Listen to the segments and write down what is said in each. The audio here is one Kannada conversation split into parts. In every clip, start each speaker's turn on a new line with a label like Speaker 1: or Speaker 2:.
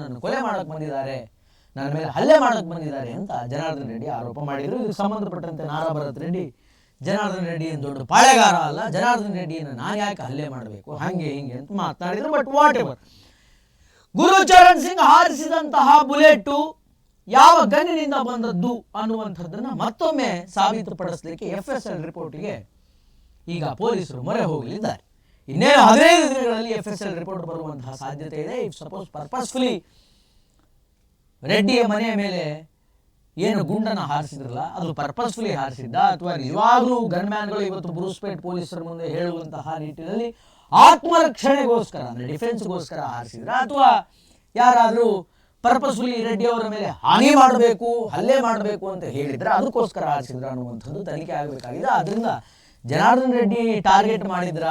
Speaker 1: ನನ್ನನ್ನು ಕೊಲೆ ಮಾಡಕ್ ಬಂದಿದ್ದಾರೆ. ನನ್ನ ಮೇಲೆ ಹಲ್ಲೆ ಮಾಡಕ್ ಬಂದಿದ್ದಾರೆ ಅಂತ ಜನಾರ್ದನ್ ರೆಡ್ಡಿ ಆರೋಪ ಮಾಡಿದ್ರು. ಇದಕ್ಕೆ ಸಂಬಂಧಪಟ್ಟಂತೆ ನಾರಾ ಭರತ್ ರೆಡ್ಡಿ, ಜನಾರ್ದನ್ ರೆಡ್ಡಿ ಏನು ದೊಡ್ಡ ಪಾಳೆಗಾರ ಅಲ್ಲ, ಜನಾರ್ದನ್ ರೆಡ್ಡಿಯನ್ನು ನಾನು ಯಾಕೆ ಹಲ್ಲೆ ಮಾಡಬೇಕು? ಹಂಗೆ ಹಿಂಗೆ ಅಂತ ಮಾತನಾಡಿದ್ರು. But whatever Gurucharan Singh ಹಾರಿಸಿದಂತಹ ಬುಲೆಟ್ ಯಾವ ಗನ್ನಿನಿಂದ ಬಂದದ್ದು ಅನ್ನುವಂಥದ್ದನ್ನ ಮತ್ತೊಮ್ಮೆ ಸಾಬೀತುಪಡಿಸಲಿಕ್ಕೆ ಎಫ್ ಎಸ್ ಎಲ್ ರಿಪೋರ್ಟ್ಗೆ ಈಗ ಪೊಲೀಸರು ಮೊರೆ ಹೋಗಲಿದ್ದಾರೆ. ಇನ್ನೇನು ಹದಿನೈದು ದಿನಗಳಲ್ಲಿ ಎಫ್ ಎಸ್ ಎಲ್ ರಿಪೋರ್ಟ್ ಬರುವಂತಹ ಸಾಧ್ಯತೆ ಇದೆ. ಇಫ್ ಸಪೋಸ್ ಪರ್ಪಸ್ಫುಲಿ ರೆಡ್ಡಿಯ ಮನೆಯ ಮೇಲೆ ಏನು ಗುಂಡನ್ನ ಹಾರಿಸಿದ್ರಲ್ಲ, ಅದು ಪರ್ಪಸ್ಫುಲಿ ಹಾರಿಸಿದ್ದ ಅಥವಾ ನಿಜವಾಗ್ಲೂ ಗನ್ಮ್ಯಾನ್ಗಳು ಇವತ್ತು ಬ್ರೂಸ್ಪೇಟ್ ಪೊಲೀಸರ ಮುಂದೆ ಹೇಳುವಂತಹ ನಿಟ್ಟಿನಲ್ಲಿ ಆತ್ಮರಕ್ಷಣೆಗೋಸ್ಕರ, ಅಂದ್ರೆ ಡಿಫೆನ್ಸ್ಗೋಸ್ಕರ ಹಾರಿಸಿದ್ರ ಅಥವಾ ಯಾರಾದರೂ ಪರ್ಪಸ್ಫುಲಿ ರೆಡ್ಡಿ ಅವರ ಮೇಲೆ ಹಾನಿ ಮಾಡಬೇಕು, ಹಲ್ಲೆ ಮಾಡಬೇಕು ಅಂತ ಹೇಳಿದ್ರೆ ಅದಕ್ಕೋಸ್ಕರ ಹಾರಿಸಿದ್ರ ಅನ್ನುವಂಥದ್ದು ತನಿಖೆ ಆಗಬೇಕಾಗಿದೆ. ಆದ್ರಿಂದ ಜನಾರ್ದನ್ ರೆಡ್ಡಿ ಟಾರ್ಗೆಟ್ ಮಾಡಿದ್ರ?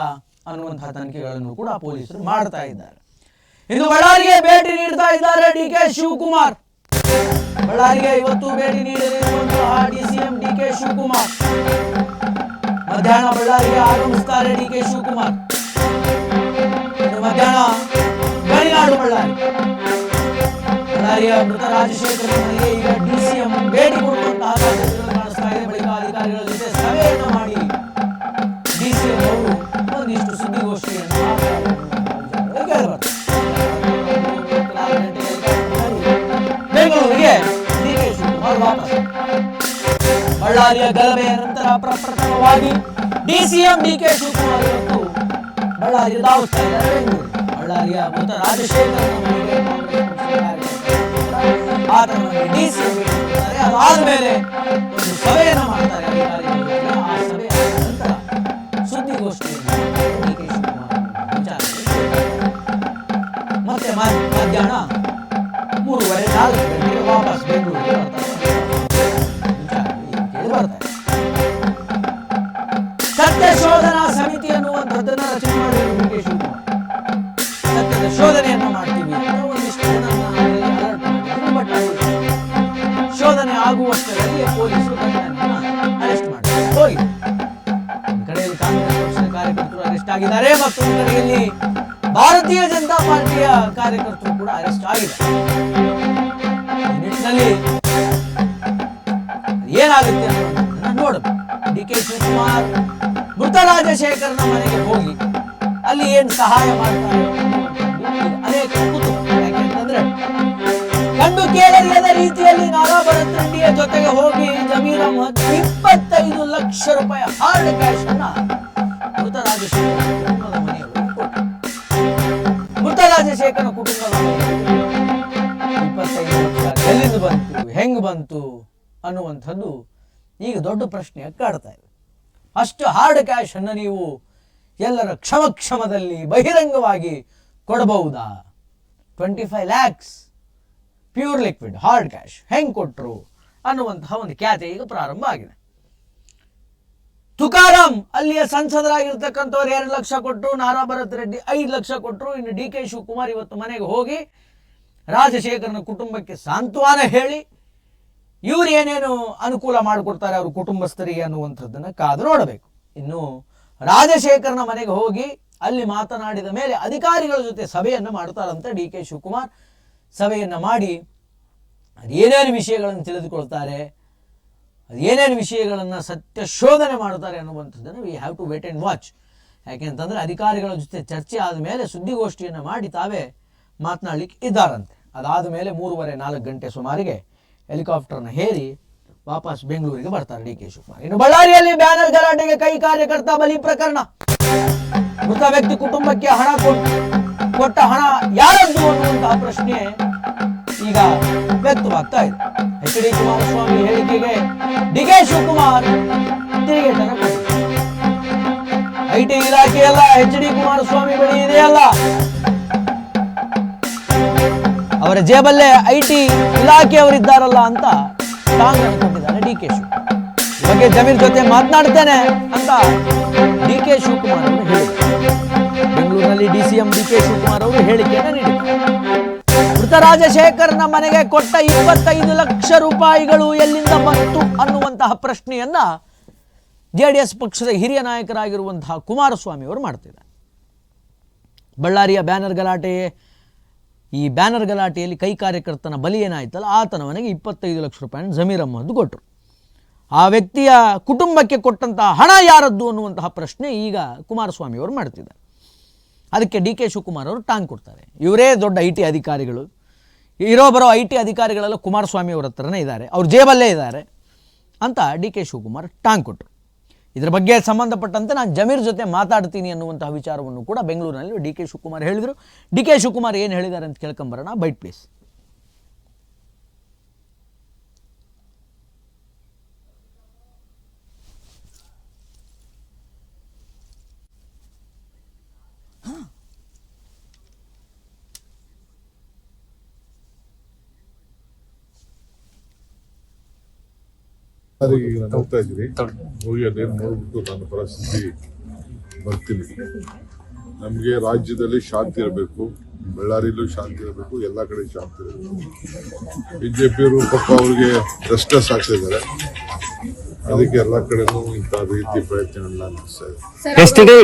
Speaker 1: ಅನ್ನುವಂತಹ ತನಿಖೆಗಳನ್ನು ಕೂಡ ಪೊಲೀಸರು ಮಾಡ್ತಾ ಇದ್ದಾರೆ. ಇನ್ನು ಬಳ್ಳಾರಿಗೆ ಭೇಟಿ ನೀಡ್ತಾ ಇದ್ದಾರೆ ಡಿ ಕೆ ಶಿವಕುಮಾರ್. ಬಳ್ಳಾರಿಗೆ ಇವತ್ತು ಭೇಟಿ ನೀಡಲಿರುವಂತಹ ಡಿಸಿಎಂ ಡಿ ಕೆ ಶಿವಕುಮಾರ್. ಮಧ್ಯಾಹ್ನ ಬಳ್ಳಾರಿಗೆ ಆಗಮಿಸ್ತಾರೆ ಡಿ ಕೆ ಶಿವಕುಮಾರ್. ಮಧ್ಯಾಹ್ನ ಗಣಿನಾಡು ಬಳ್ಳಾರಿ. ಬಳ್ಳಾರಿಯ ಮೃತ ರಾಜಶೇಖರ ಡಿ ಸಿ ಎಂ ಭೇಟಿ ಕೊಡುವಂತಹ ಬಳ್ಳಾರಿಯ ಗಲಭೆಯ ನಂತರ ಪ್ರಪ್ರಥಮವಾಗಿ ಡಿಸಿಎಂ ಡಿ ಕೆ ಶಿವಕುಮಾರ್ ಇವತ್ತು ಬಳ್ಳಾರಿ ಧಾವಿಸ್ತಾ ಇದ್ದಾರೆ ಬೆಂಗಳೂರು ಬಳ್ಳಾರಿಯ ಮೃತ ರಾಜಶೇಖರ ಮನೆಗೆ ಕಾಂಗ್ರೆಸ್ ಪಕ್ಷದ ಕಾರ್ಯಕರ್ತರು ಆತನ ಮನೆಗೆ ಡಿಸಿಎಂ ಭೇಟಿ ಅದಾದ್ಮೇಲೆ ಒಂದು ಸಭೆಯನ್ನ ಮಾಡ್ತಾರೆ ಅಧಿಕಾರಿಗಳ ಜೊತೆ. ಆ ಸಭೆಯ ನಂತರ ಸುದ್ದಿಗೋಷ್ಠಿಯನ್ನು ಡಿ ಕೆ ಶಿವಕುಮಾರ್ ವಿಚಾರಿಸಿದ್ದಾರೆ. ಮತ್ತೆ ಮ- ಮಧ್ಯಾಹ್ನ ಮೂರುವರೆ ನಾಲ್ಕು ಗಂಟೆಗೆ ವಾಪಸ್ ಬೆಂಗಳೂರಿಗೆ ಬರ್ತಾರೆ ಅನ್ನುವಂಥದ್ದನ್ನ ರಚನೆ ಮಾಡ್ತೀವಿ ಶೋಧನೆ ಆಗುವಷ್ಟರಲ್ಲಿ ಪೊಲೀಸರು ಅರೆಸ್ಟ್ ಮಾಡಿದ್ದಾರೆ ಹೋಗಿ ಕಡೆಯಲ್ಲಿ ಕಾಂಗ್ರೆಸ್ ಕಾರ್ಯಕರ್ತರು ಅರೆಸ್ಟ್ ಆಗಿದ್ದಾರೆ ಮತ್ತು ಕಡೆಯಲ್ಲಿ ಭಾರತೀಯ ಜನತಾ ಪಾರ್ಟಿಯ ಕಾರ್ಯಕರ್ತರು ಕೂಡ ಅರೆಸ್ಟ್ ಆಗಿದ್ದಾರೆ ನಿಟ್ಟಿನಲ್ಲಿ ಏನಾಗುತ್ತೆ ಅನ್ನೋದನ್ನ ನೋಡಬೇಕು ಡಿ ಕೆ ಶಿವಕುಮಾರ್ ಮೃತ ರಾಜಶೇಖರನ ಮನೆಗೆ ಹೋಗಿ ಅಲ್ಲಿ ಏನ್ ಸಹಾಯ ಮಾಡ್ತಾರೆ ಯಾಕೆಂತಂದ್ರೆ ಕಂಡು ಕೇಳಲಿಲ್ಲದ ರೀತಿಯಲ್ಲಿ ನಾರಾಬರ ತಂಡಿಯ ಜೊತೆಗೆ ಹೋಗಿ ಜಮೀನು ಇಪ್ಪತ್ತೈದು ಲಕ್ಷ ರೂಪಾಯಿ ಹಾರ್ಡ್ ಕ್ಯಾಶ್ ಅನ್ನ ಮೃತ ರಾಜಶೇಖರ ಕುಟುಂಬದ ಕುಟುಂಬದ ಎಲ್ಲಿಂದ ಬಂತು? ಹೆಂಗ್ ಬಂತು? ಅನ್ನುವಂಥದ್ದು ಈಗ ದೊಡ್ಡ ಪ್ರಶ್ನೆ ಕಾಡ್ತಾ ಇದೆ. ಅಷ್ಟು ಹಾರ್ಡ್ ಕ್ಯಾಶ್ ಅನ್ನು ನೀವು ಎಲ್ಲರ ಕ್ಷಮಕ್ಷಮದಲ್ಲಿ ಬಹಿರಂಗವಾಗಿ ಕೊಡಬಹುದಾ? Twenty five lakhs pure liquid hard cash ಹೆಂಗ್ ಕೊಟ್ಟರು ಅನ್ನುವಂತಹ ಒಂದು ಖ್ಯಾತೆ ಈಗ ಪ್ರಾರಂಭ ಆಗಿದೆ. ತುಕಾರಾಂ ಅಲ್ಲಿಯ ಸಂಸದರಾಗಿರ್ತಕ್ಕಂಥವ್ರು ಎರಡು ಲಕ್ಷ ಕೊಟ್ಟರು ನಾರಾ ಭರತ್ ರೆಡ್ಡಿ ಐದು ಲಕ್ಷ ಕೊಟ್ಟರು ಇನ್ನು ಡಿ ಕೆ ಶಿವಕುಮಾರ್ ಇವತ್ತು ಮನೆಗೆ ಹೋಗಿ ರಾಜಶೇಖರನ ಕುಟುಂಬಕ್ಕೆ ಸಾಂತ್ವನ ಹೇಳಿ ಇವ್ರು ಏನೇನು ಅನುಕೂಲ ಮಾಡಿಕೊಡ್ತಾರೆ ಅವ್ರ ಕುಟುಂಬಸ್ಥರಿಗೆ ಅನ್ನುವಂಥದ್ದನ್ನ ಕಾದು ನೋಡಬೇಕು. ಇನ್ನು ರಾಜಶೇಖರನ ಮನೆಗೆ ಹೋಗಿ ಅಲ್ಲಿ ಮಾತನಾಡಿದ ಮೇಲೆ ಅಧಿಕಾರಿಗಳ ಜೊತೆ ಸಭೆಯನ್ನು ಮಾಡ್ತಾರಂತ ಡಿ ಕೆ ಶಿವಕುಮಾರ್. ಸಭೆಯನ್ನು ಮಾಡಿ ಅದೇನೇನು ವಿಷಯಗಳನ್ನು ತಿಳಿದುಕೊಳ್ತಾರೆ ಅದೇನೇನು ವಿಷಯಗಳನ್ನು ಸತ್ಯ ಶೋಧನೆ ಮಾಡ್ತಾರೆ ಅನ್ನುವಂಥದ್ದನ್ನು we have to wait and watch ಯಾಕೆಂತಂದರೆ ಅಧಿಕಾರಿಗಳ ಜೊತೆ ಚರ್ಚೆ ಆದ ಮೇಲೆ ಸುದ್ದಿಗೋಷ್ಠಿಯನ್ನು ಮಾಡಿ ತಾವೇ ಮಾತನಾಡಲಿಕ್ಕೆ ಇದ್ದಾರಂತೆ. ಅದಾದ ಮೇಲೆ ಮೂರುವರೆ ನಾಲ್ಕು ಗಂಟೆ ಸುಮಾರಿಗೆ ಹೆಲಿಕಾಪ್ಟರ್ನ ಹೇರಿ ವಾಪಸ್ ಬೆಂಗಳೂರಿಗೆ ಬರ್ತಾರೆ ಡಿ ಕೆ ಶಿವಕುಮಾರ್. ಇನ್ನು ಬಳ್ಳಾರಿಯಲ್ಲಿ ಬ್ಯಾನರ್ ಗಲಾಟೆಗೆ ಕೈ ಕಾರ್ಯಕರ್ತ ಬಲಿ ಪ್ರಕರಣ. ಮೃತ ವ್ಯಕ್ತಿ ಕುಟುಂಬಕ್ಕೆ ಹಣ ಕೊಟ್ಟು ಹಣ ಯಾರದ್ದು ಅನ್ನುವಂತಹ ಪ್ರಶ್ನೆ ಈಗ ವ್ಯಕ್ತವಾಗ್ತಾ ಇದೆ. ಎಚ್ ಡಿ ಕುಮಾರಸ್ವಾಮಿ ಹೇಳಿಕೆಗೆ ಡಿ ಕೆ ಶಿವಕುಮಾರ್ ತಿರುಗೇಟನ್ನ ಕೊಟ್ಟಿದ್ದಾರೆ. ಐ ಟಿ ಇಲಾಖೆ ಅಲ್ಲ ಎಚ್ ಡಿ ಕುಮಾರಸ್ವಾಮಿ ಬಳಿ ಇದೆಯಲ್ಲ. ಅವರ ಜೇಬಲ್ಲೇ ಐ ಟಿ ಇಲಾಖೆಯವರಿದ್ದಾರಲ್ಲ ಅಂತ ಟಾಂಗ್ ಅನ್ಕೊಂಡಿದ್ದಾರೆ ಡಿ ಕೆ ಈ ಬಗ್ಗೆ ಜಮೀರ್ ಜೊತೆ ಮಾತನಾಡ್ತೇನೆ ಅಂತ ಡಿ ಕೆ ಶಿವಕುಮಾರ್ ಅವರು ಹೇಳಿದ್ದಾರೆ. ಬೆಂಗಳೂರಿನಲ್ಲಿ D C M D K Shivakumar ಅವರು ಹೇಳಿಕೆಯನ್ನು ನೀಡಿದ್ದಾರೆ. ಮೃತ ರಾಜಶೇಖರ್ನ ಮನೆಗೆ ಕೊಟ್ಟ ಇಪ್ಪತ್ತೈದು ಲಕ್ಷ ರೂಪಾಯಿಗಳು ಎಲ್ಲಿಂದ ಬಂತು ಅನ್ನುವಂತಹ ಪ್ರಶ್ನೆಯನ್ನ ಜೆ ಡಿ ಎಸ್ ಪಕ್ಷದ ಹಿರಿಯ ನಾಯಕರಾಗಿರುವಂತಹ ಕುಮಾರಸ್ವಾಮಿ ಅವರು ಮಾಡ್ತಿದ್ದಾರೆ. ಬಳ್ಳಾರಿಯ ಬ್ಯಾನರ್ ಗಲಾಟೆ ಈ ಬ್ಯಾನರ್ ಗಲಾಟೆಯಲ್ಲಿ ಕೈ ಕಾರ್ಯಕರ್ತನ ಬಲಿ ಏನಾಯ್ತಲ್ಲ, ಆತನ ಮನೆಗೆ ಇಪ್ಪತ್ತೈದು ಲಕ್ಷ ರೂಪಾಯಿ ಜಮೀರ್ ಅಹ್ಮದ್ ಕೊಟ್ಟರು ಆ ವ್ಯಕ್ತಿಯ ಕುಟುಂಬಕ್ಕೆ ಕೊಟ್ಟಂತಹ ಹಣ ಯಾರದ್ದು ಅನ್ನುವಂತಹ ಪ್ರಶ್ನೆ ಈಗ ಕುಮಾರಸ್ವಾಮಿ ಅವರು ಮಾಡ್ತಿದ್ದಾರೆ. ಅದಕ್ಕೆ ಡಿ ಕೆ ಶಿವಕುಮಾರ್ ಅವರು ಟಾಂಗ್ ಕೊಡ್ತಾರೆ. ಇವರೇ ದೊಡ್ಡ ಐ ಟಿ ಅಧಿಕಾರಿಗಳು. ಇರೋ ಬರೋ ಐ ಟಿ ಅಧಿಕಾರಿಗಳೆಲ್ಲ ಕುಮಾರಸ್ವಾಮಿ ಅವರ ಹತ್ರನೇ ಇದ್ದಾರೆ. ಅವ್ರ ಜೇಬಲ್ಲೇ ಇದ್ದಾರೆ ಅಂತ ಡಿ ಕೆ ಶಿವಕುಮಾರ್ ಟಾಂಗ್ ಕೊಟ್ಟರು ಇದರ ಬಗ್ಗೆ ಸಂಬಂಧಪಟ್ಟಂತೆ ನಾನು ಜಮೀರ್ ಜೊತೆ ಮಾತಾಡ್ತೀನಿ ಅನ್ನುವಂತಹ ವಿಚಾರವನ್ನು ಕೂಡ ಬೆಂಗಳೂರಿನಲ್ಲಿ ಡಿ ಕೆ ಶಿವಕುಮಾರ್ ಹೇಳಿದರು. ಡಿ ಕೆ ಶಿವಕುಮಾರ್ ಏನು ಹೇಳಿದ್ದಾರೆ ಅಂತ ಕೇಳ್ಕೊಂಬರೋಣ ಬೈಟ್ ಪ್ಲೀಸ್.
Speaker 2: ಈಗ ನಾನು ಹೋಗ್ತಾ ಇದ್ದೀನಿ. ಹೋಗಿ ಅದೇನು ನೋಡ್ಬಿಟ್ಟು ನನ್ನ ಪರಿಸ್ಥಿತಿ ಬರ್ತೀನಿ. ನಮಗೆ ರಾಜ್ಯದಲ್ಲಿ ಶಾಂತಿ ಇರಬೇಕು ಬಳ್ಳಾರಿಲೂ ಶಾಂತಿ ಇರಬೇಕು ಎಲ್ಲ ಕಡೆ ಶಾಂತಿ ಇರಬೇಕು. ಬಿಜೆಪಿಯವರು ಪಾಪ ಅವ್ರಿಗೆ ರೆಸ್ಟ್ರೆಸ್ ಆಗ್ತಾ ಇದ್ದಾರೆ ಅದಕ್ಕೆ ಎಲ್ಲ ಕಡೆನೂ ಇಂಥ ರೀತಿ ಪ್ರಯತ್ನಗಳನ್ನ ನಡೆಸ್ತಾ
Speaker 3: ಇದೆ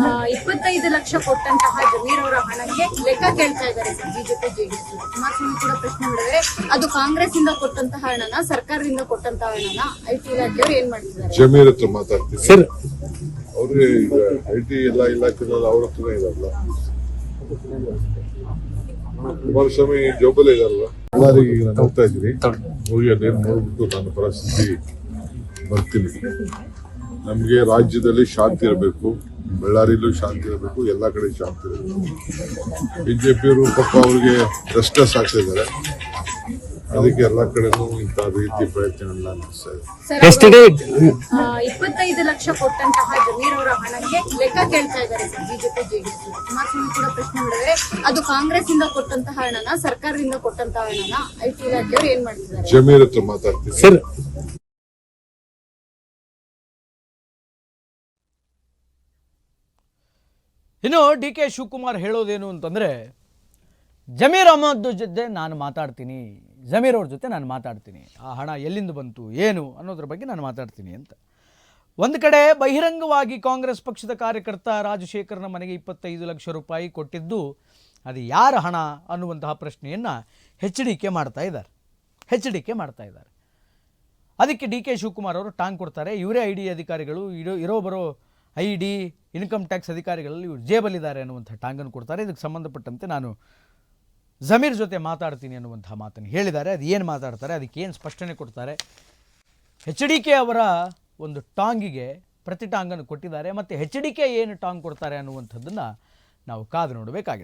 Speaker 3: ಆ, ಇಪ್ಪತ್ತೈದು ಲಕ್ಷ ಕೊಟ್ಟಂತಹ ಜಮೀರ್ ಅವರ ಹಣಕ್ಕೆ ಲೆಕ್ಕ ಕೇಳ್ತಾ ಇದ್ದಾರೆ ಸರ್ ಬಿಜೆಪಿ ಜೆಡಿಎಸ್ ಕುಮಾರಸ್ವಾಮಿ ಕೂಡ ಪ್ರಶ್ನೆ ಮಾಡಿದರೆ ಅದು ಕಾಂಗ್ರೆಸ್ ಇಂದ ಕೊಟ್ಟಂತಹ ಹಣನ ಸರ್ಕಾರದಿಂದ ಕೊಟ್ಟಂತಹ ಹಣನ? ಐ ಟಿ ಇಲಾಖೆಯವರು ಏನ್ ಮಾಡ್ತಿದ್ದಾರೆ?
Speaker 2: ಜಮೀರ್ ಹತ್ರ ಮಾತಾಡ್ತೀನಿ. ಸರ್. ಅವ್ರಿಗೆ ಈಗ ಐ ಟಿ ಎಲ್ಲ ಇಲಾಖೆನಲ್ಲಿ ಅವ್ರ ಹತ್ರನೇ ಇರಲ್ಲ ಕುಮಾರಸ್ವಾಮಿ ಜೋಬಲ್ ಇದಾರಲ್ಲ. ಎಲ್ಲರಿಗೆ ಈಗ ನಾನು ಹೋಗ್ತಾ ಇದ್ದೀನಿ ಹೋಗಿ ಅದೇನು ನೋಡ್ಬಿಟ್ಟು ನಾನು ಪರಿಸ್ಥಿತಿ ಬರ್ತೀನಿ. ನಮಗೆ ರಾಜ್ಯದಲ್ಲಿ ಶಾಂತಿ ಇರಬೇಕು. ಬಳ್ಳಾರಿಯಲ್ಲೂ ಶಾಂತಿ ಇರಬೇಕು. ಎಲ್ಲ ಕಡೆ ಶಾಂತಿ ಇರಬೇಕು. ಬಿಜೆಪಿಯವರು ಪಕ್ಕ ಅವ್ರಿಗೆ ರೆಸ್ಟ್ಲೆಸ್ ಸಾಕ್ಷಿ ಇದ್ದಾರೆ ಅದಕ್ಕೆ ಎಲ್ಲ ಕಡೆನೂ ಇಂಥ ರೀತಿ ಪ್ರಯತ್ನಗಳನ್ನ ನಡೆಸ್ತಾ
Speaker 3: ಸರ್ ಇಪ್ಪತ್ತೈದು ಲಕ್ಷ ಕೊಟ್ಟಂತಹ ಜಮೀರ್ ಹಣಕ್ಕೆ ಲೆಕ್ಕ ಕೇಳ್ತಾ ಇದ್ದಾರೆ ಸರ್ ಬಿಜೆಪಿ ಜೆಡಿಎಸ್ ಕುಮಾರಸ್ವಾಮಿ ಕೂಡ ಪ್ರಶ್ನೆ ಮಾಡಿದರೆ ಅದು ಕಾಂಗ್ರೆಸ್ ಇಂದ ಕೊಟ್ಟಂತಹ ಹಣನ ಸರ್ಕಾರದಿಂದ ಕೊಟ್ಟಂತಹ ಹಣನ? ಐ ಟಿ ಇಲಾಖೆಯವರು ಏನ್ ಮಾಡ್ತಿದ್ದಾರೆ?
Speaker 2: ಜಮೀರ್ ಹತ್ರ ಮಾತಾಡ್ತೀನಿ.
Speaker 1: ಇನ್ನು ಡಿ ಕೆ ಶಿವಕುಮಾರ್ ಹೇಳೋದೇನು ಅಂತಂದರೆ, ಜಮೀರ್ ಅಹಮದ್ ಜೊತೆ ನಾನು ಮಾತಾಡ್ತೀನಿ, ಜಮೀರ್ ಅವ್ರ ಜೊತೆ ನಾನು ಮಾತಾಡ್ತೀನಿ, ಆ ಹಣ ಎಲ್ಲಿಂದ ಬಂತು, ಏನು ಅನ್ನೋದ್ರ ಬಗ್ಗೆ ನಾನು ಮಾತಾಡ್ತೀನಿ ಅಂತ. ಒಂದು ಕಡೆ ಬಹಿರಂಗವಾಗಿ ಕಾಂಗ್ರೆಸ್ ಪಕ್ಷದ ಕಾರ್ಯಕರ್ತ ರಾಜಶೇಖರ್ನ ಮನೆಗೆ ಇಪ್ಪತ್ತೈದು ಲಕ್ಷ ರೂಪಾಯಿ ಕೊಟ್ಟಿದ್ದು, ಅದು ಯಾರ ಹಣ ಅನ್ನುವಂತಹ ಪ್ರಶ್ನೆಯನ್ನು ಹೆಚ್ಚಡಿಕೆ ಮಾಡ್ತಾ ಇದ್ದಾರೆ. ಹೆಚ್ಚಡಿಕೆ ಮಾಡ್ತಾ ಇದ್ದಾರೆ. ಅದಕ್ಕೆ ಡಿ ಕೆ ಶಿವಕುಮಾರ್ ಅವರು ಟಾಂಗ್ ಕೊಡ್ತಾರೆ. ಇವರೇ ಐ ಡಿ ಅಧಿಕಾರಿಗಳು, ಇರೋ ಇರೋ, ಬರೋ ಐ ಡಿ ಇನ್ಕಮ್ ಟ್ಯಾಕ್ಸ್ ಅಧಿಕಾರಿಗಳಲ್ಲಿ ಇವರು ಜೇಬಲ್ಲಿದ್ದಾರೆ ಅನ್ನುವಂಥ ಟಾಂಗನ್ನು ಕೊಡ್ತಾರೆ. ಇದಕ್ಕೆ ಸಂಬಂಧಪಟ್ಟಂತೆ ನಾನು ಜಮೀರ್ ಜೊತೆ ಮಾತಾಡ್ತೀನಿ ಅನ್ನುವಂಥ ಮಾತನ್ನು ಹೇಳಿದ್ದಾರೆ. ಅದು ಏನು ಮಾತಾಡ್ತಾರೆ, ಅದಕ್ಕೆ ಏನು ಸ್ಪಷ್ಟನೆ ಕೊಡ್ತಾರೆ? ಎಚ್ ಡಿ ಕೆ ಅವರ ಒಂದು ಟಾಂಗಿಗೆ ಪ್ರತಿ ಟಾಂಗನ್ನು ಕೊಟ್ಟಿದ್ದಾರೆ. ಮತ್ತು ಎಚ್ ಡಿ ಕೆ ಏನು ಟಾಂಗ್ ಕೊಡ್ತಾರೆ ಅನ್ನುವಂಥದ್ದನ್ನು ನಾವು ಕಾದು ನೋಡಬೇಕಾಗಿದೆ.